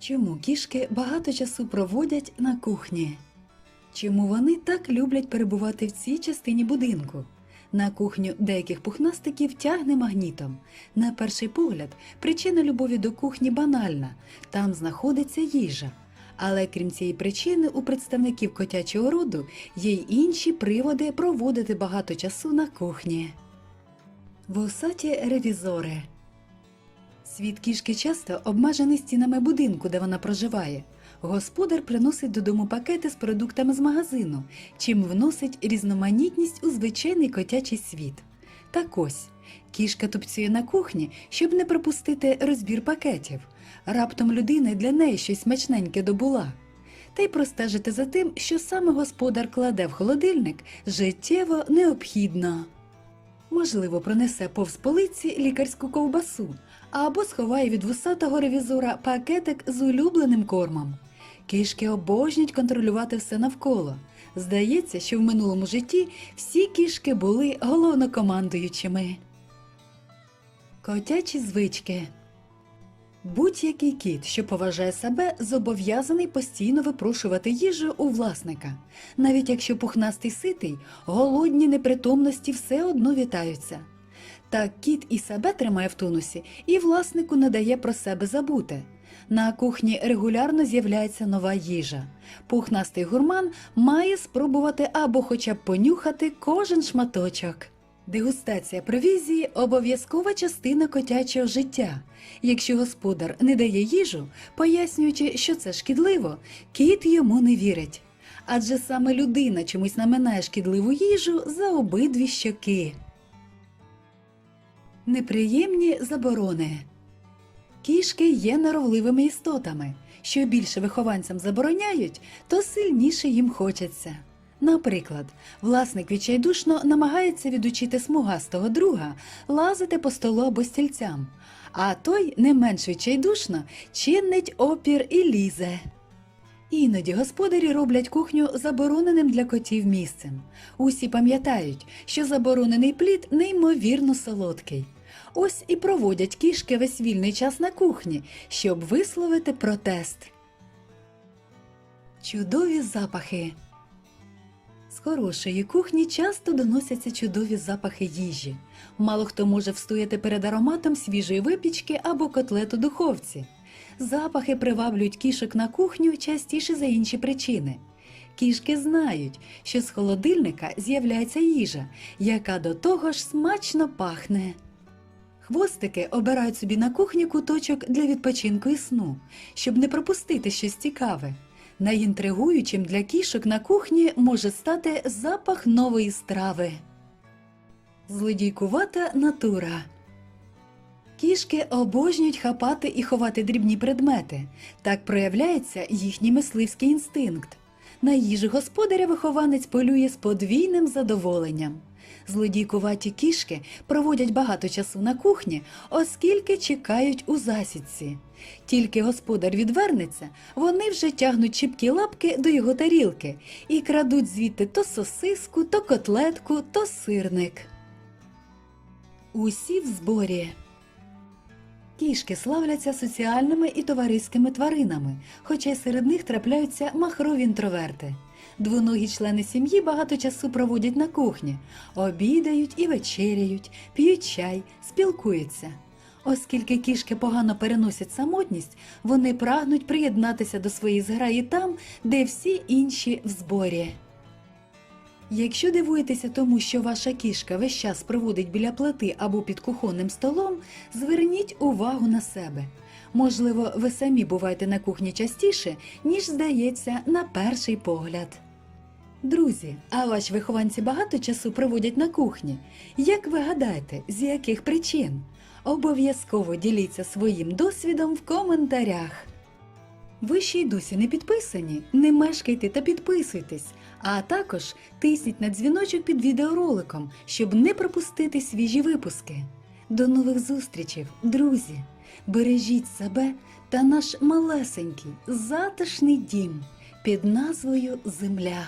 Чому кішки багато часу проводять на кухні? Чому вони так люблять перебувати в цій частині будинку? На кухню деяких пухнастиків тягне магнітом. На перший погляд, причина любові до кухні банальна там знаходиться їжа. Але крім цієї причини, у представників котячого роду є й інші приводи проводити багато часу на кухні. Вусаті ревізори Світ кішки часто обмежений стінами будинку, де вона проживає. Господар приносить додому пакети з продуктами з магазину, чим вносить різноманітність у звичайний котячий світ. Так ось кішка тупцює на кухні, щоб не пропустити розбір пакетів. Раптом людина для неї щось смачненьке добула. Та й простежити за тим, що саме господар кладе в холодильник, життєво необхідно. Можливо, пронесе повз полиці лікарську ковбасу або сховає від вусатого ревізора пакетик з улюбленим кормом. Кішки обожнюють контролювати все навколо. Здається, що в минулому житті всі кішки були головнокомандуючими. Котячі звички Будь-який кіт, що поважає себе, зобов'язаний постійно випрошувати їжу у власника. Навіть якщо пухнастий ситий, голодні непритомності все одно вітаються. Так кіт і себе тримає в тонусі, і власнику не дає про себе забути. На кухні регулярно з'являється нова їжа. Пухнастий гурман має спробувати або хоча б понюхати кожен шматочок. Дегустація провізії обов'язкова частина котячого життя. Якщо господар не дає їжу, пояснюючи, що це шкідливо, кіт йому не вірить. Адже саме людина чомусь наминає шкідливу їжу за обидві щоки. Неприємні заборони. Кішки є норовливими істотами. Що більше вихованцям забороняють, то сильніше їм хочеться. Наприклад, власник відчайдушно намагається відучити смугастого друга лазити по столу або стільцям, а той не менш відчайдушно чинить опір і лізе. Іноді господарі роблять кухню забороненим для котів місцем. Усі пам'ятають, що заборонений плід неймовірно солодкий. Ось і проводять кішки весь вільний час на кухні, щоб висловити протест. Чудові запахи. Хорошої кухні часто доносяться чудові запахи їжі. Мало хто може встояти перед ароматом свіжої випічки або котлет у духовці. Запахи приваблюють кішок на кухню частіше за інші причини. Кішки знають, що з холодильника з'являється їжа, яка до того ж смачно пахне. Хвостики обирають собі на кухні куточок для відпочинку і сну, щоб не пропустити щось цікаве. Найінтригуючим для кішок на кухні може стати запах нової страви. Злодійкувата натура. Кішки обожнюють хапати і ховати дрібні предмети. Так проявляється їхній мисливський інстинкт. На їжу господаря вихованець полює з подвійним задоволенням. Злодійкуваті кішки проводять багато часу на кухні, оскільки чекають у засідці. Тільки господар відвернеться, вони вже тягнуть чіпкі лапки до його тарілки і крадуть звідти то сосиску, то котлетку, то сирник. Усі в зборі. Кішки славляться соціальними і товариськими тваринами, хоча й серед них трапляються махрові інтроверти. Двоногі члени сім'ї багато часу проводять на кухні, обідають і вечеряють, п'ють чай, спілкуються. Оскільки кішки погано переносять самотність, вони прагнуть приєднатися до своєї зграї там, де всі інші в зборі. Якщо дивуєтеся тому, що ваша кішка весь час проводить біля плити або під кухонним столом, зверніть увагу на себе. Можливо, ви самі буваєте на кухні частіше, ніж здається на перший погляд. Друзі, а ваші вихованці багато часу проводять на кухні. Як ви гадаєте, з яких причин? Обов'язково діліться своїм досвідом в коментарях. Ви ще й досі не підписані? Не мешкайте та підписуйтесь, а також тисніть на дзвіночок під відеороликом, щоб не пропустити свіжі випуски. До нових зустрічей, друзі! Бережіть себе та наш малесенький затишний дім під назвою Земля.